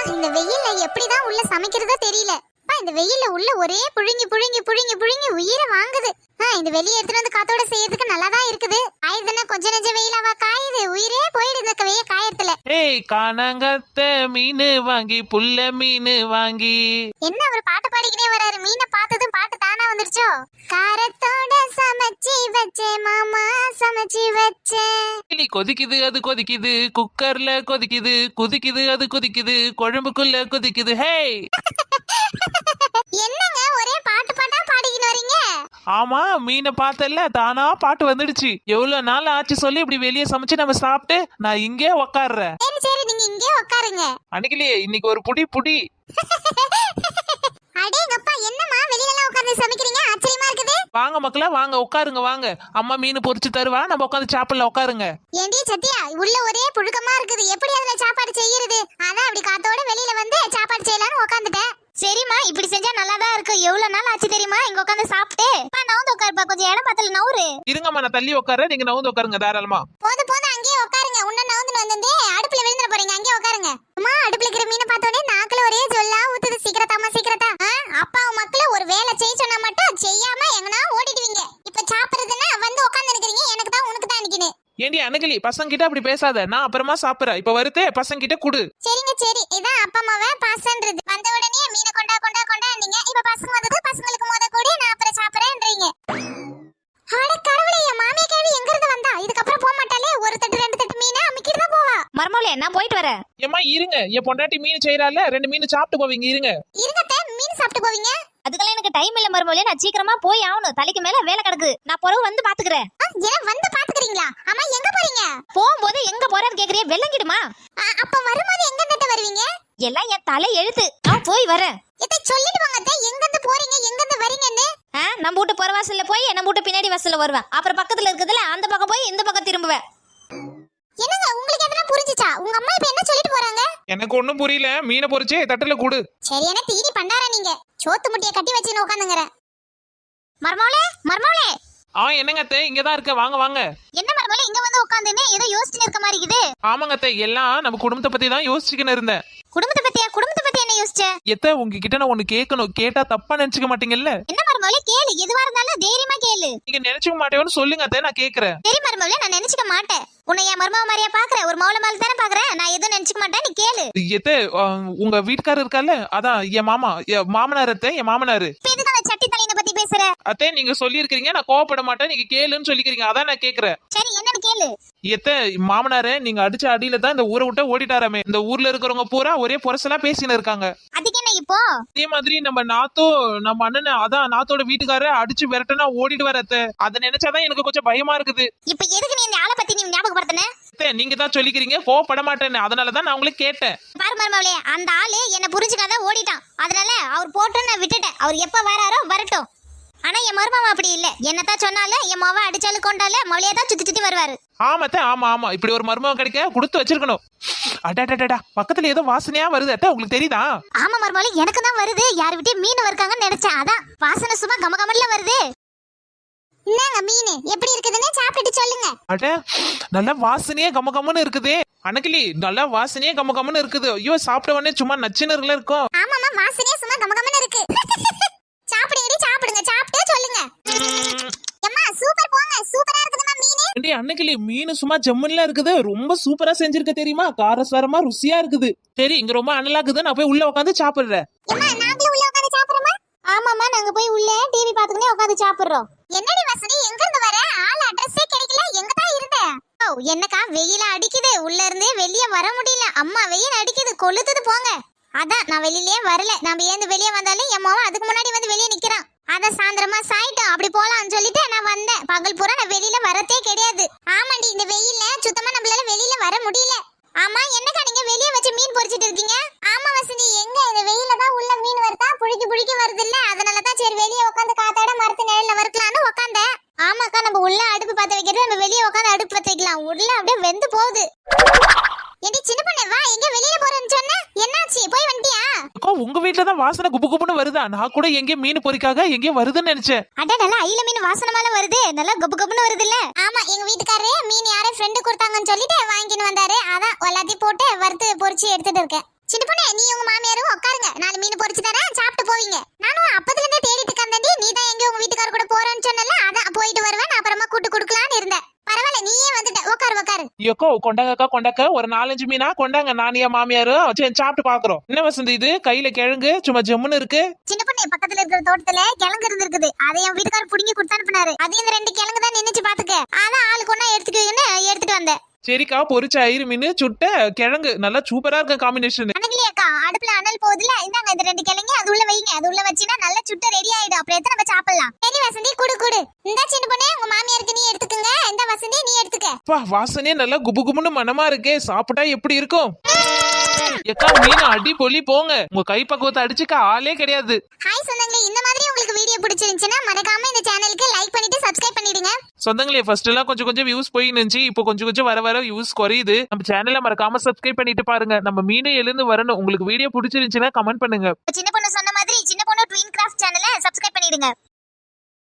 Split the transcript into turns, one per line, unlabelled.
அப்பா இந்த வெயில்ல எப்படிதான் உள்ள சமைக்கிறதோ தெரியல. அப்பா இந்த வெயில்ல உள்ள ஒரே புழுங்கி புழுங்கி புழுங்கி புழுங்கி உயிரை வாங்குது. ஆ, இந்த வெளியே எடுத்துட்டு வந்து காத்தோட செய்யறதுக்கு நல்லா தான் இருக்குது காயுதுன்னா கொஞ்ச நெஞ்ச வெயிலாவா காயுது. உயிரே போயிடுது இந்த வெய்ய காயத்துல.
ஏய் காணாங்கத்த மீன் வாங்கி புல்ல மீன் வாங்கி.
என்ன அவர் பாட்டு பாடிக்கிட்டே வராரு? மீனை பார்த்ததும் பாட்டு தானா வந்துருச்சோ? காரத்தோட சமைச்சு வச்சேன் மாமா. சமைச்சு வச்சேன்.
கிளி கொதிக்குது அது கொதிக்குது. குக்கர்ல கொதிக்குது கொதிக்குது அது கொதிக்குது. குழம்புக்குள்ள கொதிக்குது. ஹேய்!
என்னங்க ஒரே பாட்டு பாட்டா பாடிக்கிட்டு வரீங்க?
ஆமா மீனை பார்த்தல தானா பாட்டு வந்துடுச்சு. எவ்வளவு நாள் ஆச்சு சொல்லி இப்படி வெளியே சமைச்சு நம்ம சாப்பிட்டு நான் இங்கே உக்காடுறேன்
சரி சரி நீங்க இங்கே உட்காருங்க
அன்னைக்கிலே இன்னைக்கு ஒரு புடி புடி.
அடேங்கப்பா என்னம்மா வெளியில எல்லாம் உட்கார்ந்து சமைக்கிறீங்க?
வாங்க மக்களா வாங்க உட்காருங்க வாங்க. அம்மா மீன் பொரிச்சு தருவா நம்ம உட்காந்து சாப்பிடல உட்காருங்க.
ஏண்டி சத்யா உள்ள ஒரே புழுக்கமா இருக்குது. எப்படி அதுல சாப்பாடு செய்யறது? அதான் அப்படி காத்தோட வெளியில வந்து சாப்பாடு செய்யலாம்னு உட்காந்துட்டேன். சரிம்மா இப்படி செஞ்சா நல்லா தான் இருக்கு. எவ்வளவு நாள் ஆச்சு தெரியுமா? இங்க உட்காந்து சாப்பிட்டு. பா நவுந்து உட்காருப்பா. கொஞ்சம் இடம் பத்தல நவுரு
இருங்கம்மா நான் தள்ளி உட்கார நீங்க நவுந்து உட்காருங்க தாராளமா.
போது போது அங்கேயே உட்காருங்க. உன்ன நவுந்து வந்தே அடுப்புல விழுந்துட போறீங்க. அங்கேயே உட்காருங்க. அம்மா அடுப்புல இருக்கிற மீனை பார்த்தோடனே நாக்குல ஒரே சொல்லா ஊத்துது சீக்கிரத்தாமா சீக்கிரத்தா ஆ, அப்பாவும் மக்கள ஒரு வேலை செய்ய சொன்னா மட்டும் செய்யாம எங்கனா ஓடிடுவீங்க இப்ப சாப்பிடுறதுன்னா வந்து உட்கார்ந்து நிக்கிறீங்க எனக்கு தான் உனக்கு தான் நிக்கணும்
ஏண்டி அணுகலி பசங்க கிட்ட அப்படி பேசாத. நான் அப்புறமா சாப்பிடுறேன். இப்ப வருதே பசங்க கிட்ட குடு.
சரிங்க சரி. இதான் அப்பா அம்மாவை பாசன்றது. வந்த உடனே மீனை கொண்டா கொண்டா கொண்டாந்தீங்க இப்ப பசங்க வந்தது பசங்களுக்கு முத கூடி நான் அப்புறம் சாப்பிடுறேன்றீங்க. அட கடவுளே என் மாமியா கேள்வி எங்க இருந்து வந்தா? இதுக்கப்புறம் போக மாட்டாளே. ஒரு தட்டு ரெண்டு தட்டு மீனை அமுக்கிட்டு தான் போவா.
மர்மோலே நான் போயிட்டு வரேன்.
ஏம்மா இருங்க. என் பொண்டாட்டி மீன் செய்யறால ரெண்டு மீன் சாப்பிட்டு போவீங்க இருங்க.
இருங்கத்த மீன் சாப்பிட்டு போவீங்க?
அதுக்கெல்லாம் எனக்கு டைம் இல்ல மர்மோலே நான் சீக்கிரமா போய் ஆகணும். தலைக்கு மேல வேலை கிடக்கு. நான் பிறகு வந்து பாத்துக்கிறேன்.
ஏன் வந்து பாத்துக்கிறீங்களா அம்மா எங்க போறீங்க
போகும்போது எங்க போறேன்னு கேக்குறிய? வெள்ளங்கிடுமா
ஆ, அப்ப வரும்போது எங்க இருந்து வருவீங்க?
எல்லாம் என் தலை எழுத்து. நான் போய் வரேன்.
இதை சொல்லிட்டு வாங்க எங்க இருந்து போறீங்க? எங்க இருந்து வரீங்கன்னு.
ஆ, நம்ம வீட்டு புற வாசல்ல போய் நம்ம வீட்டு பின்னாடி வாசல்ல வருவேன். அப்புறம் பக்கத்துல இருக்குதுல அந்த பக்கம் போய் இந்த பக்கம் திரும்புவேன்.
என்னங்க உங்களுக்கு எதனா புரிஞ்சுச்சா? உங்க அம்மா இப்ப என்ன சொல்லிட்டு போறாங்க?
எனக்கு ஒண்ணும் புரியல. மீனை பொரிச்சே தட்டுல குடு.
சரியான தீனி பண்டாரா நீங்க? சோத்து முட்டைய கட்டி வச்சுன்னு உட்காந்துங்கிறேன்
மர்மோலே மர்மோலே
ஆ என்னங்க அத்தை இங்கதான் இருக்க வாங்க வாங்க.
என்ன மருமலை இங்க வந்து உட்காந்துன்னு ஏதோ யோசிச்சுன்னு இருக்க மாதிரி இருக்குது.
ஆமாங்க அத்தை எல்லாம் நம்ம குடும்பத்தை பத்தி தான் யோசிச்சுக்கின்னு இருந்தேன்.
குடும்பத்தை பத்தியா? குடும்பத்தை பத்தி என்ன யோசிச்ச?
எத்த உங்ககிட்ட நான் ஒண்ணு கேட்கணும் கேட்டா தப்பா நினைச்சுக்க மாட்டீங்கல்ல?
என்ன மருமலை கேளு எதுவா இருந்தாலும் தைரியமா கேளு.
நீங்க நினைச்சுக்க மாட்டேன்னு சொல்லுங்க அத்தை நான் கேக்குறேன்.
சரி மருமலை நான் நினைச்சுக்க மாட்டேன். உன்னை என் மருமக மாதிரியா பாக்குறேன் ஒரு மௌல மாதிரி தானே பாக்குறேன் நான் எதுவும் நினைச்சுக்க மாட்டேன் நீ கேளு.
எத்த உங்க வீட்டுக்காரர் இருக்கால அதான் என் மாமா என் மாமனார் அத்தை என் மாமனாரு.
சட்டி தலையனை பத்தி பேசுற?
அத்தை நீங்க சொல்லியிருக்கிறீங்க நான் கோவப்பட மாட்டேன் நீங்க கேளுன்னு சொல்லிக்கிறீங்க அதான் நான் கேக்குறேன்.
சரி என்னன்னு கேளு.
எத்த மாமனாரே நீங்க அடிச்ச அடியில தான் இந்த ஊரை விட்டு ஓடிட்டாராமே. இந்த ஊர்ல இருக்கிறவங்க பூரா ஒரே புரசலா பேசின்னு இருக்காங்க.
அதுக்கு என்ன இப்போ?
அதே மாதிரி நம்ம நாத்தோ நம்ம அண்ணன் அதான் நாத்தோட வீட்டுக்காரர் அடிச்சு விரட்டனா ஓடிட்டு வரத்த அதை நினைச்சாதான் எனக்கு கொஞ்சம் பயமா இருக்குது.
இப்ப எதுக்கு நீ பத்தி நீ ஞாபகப்படுத்தின?
நீங்க தான் சொல்லிக்கிறீங்க. கோவப்பட மாட்டேன்னு அதனாலதான் நான் உங்களை கேட்டேன்.
பாரு மருமகளே அந்த ஆளு என்ன புரிஞ்சுக்காத ஓடிட்டான். அதனால அவர் போட்டு நான் விட்டுட்டேன். அவர் எப்ப வராரோ வரட்டும். ஆனா என் மருமவன் அப்படி இல்ல. என்னத்தான் சொன்னாலும் என் மவ அடிச்சாலும் கொண்டால மொழியா தான் சுத்தி சுத்தி வருவாரு.
ஆமாத்த ஆமா ஆமா. இப்படி ஒரு மருமகம் கிடைக்க கொடுத்து வச்சிருக்கணும். அடாடாடா பக்கத்துல ஏதோ வாசனையா வருது அத்தை. உங்களுக்கு தெரியுதா?
ஆமா மருமகளே எனக்கு தான் வருது. யார் விட்டே மீன் வருக்காங்கன்னு நினைச்சேன். அதான். வாசனை சும்மா கமகமல்ல வருது. என்னங்க மீன். எப்படி இருக்குதுன்னு சாப்பிட்டுட்டு சொல்லுங்க.
அட நல்ல வாசனையே கம கமன்னு இருக்குதே. அனக்கிலி நல்ல வாசனையே கம கமன்னு இருக்குது. ஐயோ சாப்பிட்ட உடனே சும்மா நச்சுன்னு இருக்கும்.
ஆமாமா வாசனையே சும்மா கமகமன்னு இருக்கு. சாப்பிடுங்கடி சாப்பிடுங்க. சாப்பிட்டு சொல்லுங்க. அம்மா சூப்பர் போங்க. சூப்பரா இருக்குதுமா மீன்.
ஏண்டி அன்னைக்கிளி மீன் சும்மா ஜம்முன்லாம் இருக்குது. ரொம்ப சூப்பரா செஞ்சிருக்க தெரியுமா? காரசாரமா ருசியா இருக்குது. சரி இங்க ரொம்ப அனலாக்குது நான் போய் உள்ள உட்காந்து சாப்பிடுறேன்.
அம்மா நாங்களும் உள்ள உட்கார்ந்து சாப்பிடுறோமா? ஆமாமா நாங்க போய் உள்ள டிவி பாத்துக்கிட்டே உட்கார்ந்து சாப்பிடுறோம். என்னடி ஓ என்னக்கா வெயில அடிக்குது. உள்ள இருந்தே வெளிய வர முடியல. அம்மா வெயில் அடிக்குது. கொளுத்துது போங்க. அதான் நான் வெளியிலயே வரல. நம்ம ஏந்து வெளியே வந்தாலும் என் மாவன் அதுக்கு முன்னாடி வந்து வெளியே நிக்கிறான். அதான் சாயந்தரமா சாயிட்டோம். அப்படி போலாம்னு சொல்லிட்டு நான் வந்தேன். பகல் பூரா நான் வெளியில வரதே கிடையாது. ஆமாண்டி இந்த வெயில்ல சுத்தமா நம்மளால வெளியில வர முடியல. ஆமா என்னக்கா நீங்க வெளிய வச்சு மீன் பொறிச்சிட்டு இருக்கீங்க? ஆமா வசந்தி. எங்க இந்த வெயில தான் உள்ள மீன் வருதா? புழுக்கி புழுக்கி வருது இல்ல? அதனால தான் சரி வெளிய உட்காந்து உள்ள அடுப்பு பத்த வைக்கிறது நம்ம வெளிய உட்காந்து அடுப்பு பத்த வைக்கலாம். உள்ள அப்படியே வெந்து போகுது. ஏண்டி சின்ன பொண்ணு வா எங்க வெளியில போறேன்னு சொன்ன? என்னாச்சு? போய் வந்துட்டியா?
அக்கா உங்க வீட்டுல தான் வாசனை குப்பு குப்புன்னு வருதா? நான் கூட எங்கேயும் மீன் பொறிக்காக எங்கேயும் வருதுன்னு நினைச்சேன்.
அட நல்லா ஐல மீன் வாசனை மேல வருது. நல்லா கப்பு கப்புன்னு வருது இல்ல ஆமா எங்க வீட்டுக்காரரு மீன் யாரோ ஃப்ரெண்டு கொடுத்தாங்கன்னு சொல்லிட்டு வாங்கின்னு வந்தாரு. அதான் எல்லாத்தையும் போட்டு வறுத்து பொரிச்சு எடுத்துட்டு இருக்கேன். சின்ன பொண்ணு நீ உங்க மாமியாரும் உட்காருங்க நாலு மீன் பொரிச்சு தரேன் சாப்பிட்டு போவீங்க. நானும் அப்பத்துல இருந்தே தேடிட்டு இருக்கேன்டி நீ தான் எங்க உங்க வீட்டுக்கார கூட போறேன்னு சொன்னல அதான் போயிட்டு வருவேன் அப்புறமா கூட்டு கொடுக்கலான்னு இருந்தேன். பரவாயில்ல நீயே வந்துட்ட. உட்காரு உட்காரு
ஐயோக்கோ கொண்டாங்கக்கா கொண்டாக்க. ஒரு நாலஞ்சு மீனா கொண்டாங்க நானியா மாமியாரும். சரி சாப்பிட்டு பாக்குறோம். என்ன வசந்தி இது? கையில கிழங்கு சும்மா ஜம்முன்னு இருக்கு.
சின்ன பொண்ணு பக்கத்துல இருக்கிற தோட்டத்துல கிழங்கு இருந்திருக்குது. அதை என் வீட்டுக்காரர் புடுங்கி கொடுத்து அனுப்புனாரு அது இந்த ரெண்டு கிழங்கு தான் நின்னுச்சு பாத்துக்க. அதான் ஆளுக்கு ஒண்ணா எடுத்துக்குவீங்கன்னு எடுத்துட்டு வந்தேன்.
சரிக்கா பொரிச்ச ஐரு மீன் சுட்ட கிழங்கு. நல்லா சூப்பரா இருக்கு காம்பினேஷன்
அக்கா அடுப்புல அனல் போகுதுல இந்தாங்க இந்த ரெண்டு கிழங்கு அது உள்ள வைங்க. அது உள்ள வச்சீங்கன்னா நல்லா சுட்ட ரெடி ஆயிடும். அப்புறம் எத்தனை நம்ம சாப்பிடலாம்? சரி வசந்தி குடு குடு. இந்த சின்ன பொண்ணு உங்க மாமியாருக்கு நீ எடுத்துக்கங்க. இந்த வசந்தி நீ எடுத்துக்க.
அப்பா வாசனையே நல்லா குபு குபுன்னு மனமா இருக்கே. சாப்பிட்டா எப்படி இருக்கும்? எக்கா மீன் அடி பொலி போங்க. உங்க கை பக்குவத்தை அடிச்சுக்க ஆளே கிடையாது.
ஹாய் சொந்தங்களே இந்த மாதிரி உங்களுக்கு வீடியோ பிடிச்சிருந்துச்சுன்னா மறக்காம இந்த சேனலுக்கு லைக் பண்ணிட்டு சப்ஸ்கிரைப் பண்ணிடுங்க.
சொந்தங்களே ஃபர்ஸ்ட் எல்லாம் கொஞ்சம் கொஞ்சம் வியூஸ் போய் இருந்துச்சு இப்போ கொஞ்சம் கொஞ்சம் வர வர வியூஸ் குறையுது. நம்ம சேனலை மறக்காம சப்ஸ்கிரைப் பண்ணிட்டு பாருங்க. நம்ம மீன் எழுந்து வரணும். உங்களுக்கு வீடியோ பிடிச்சிருந்துச்சுன்னா கமெண்ட் பண்ணுங்க.
சின்ன பொண்ணு சொன்ன மாதிரி சின்ன பொண்ணு ட்வின் கிராஃப்ட் சேனலை சப்ஸ்கிரைப் பண்ணிடுங்க.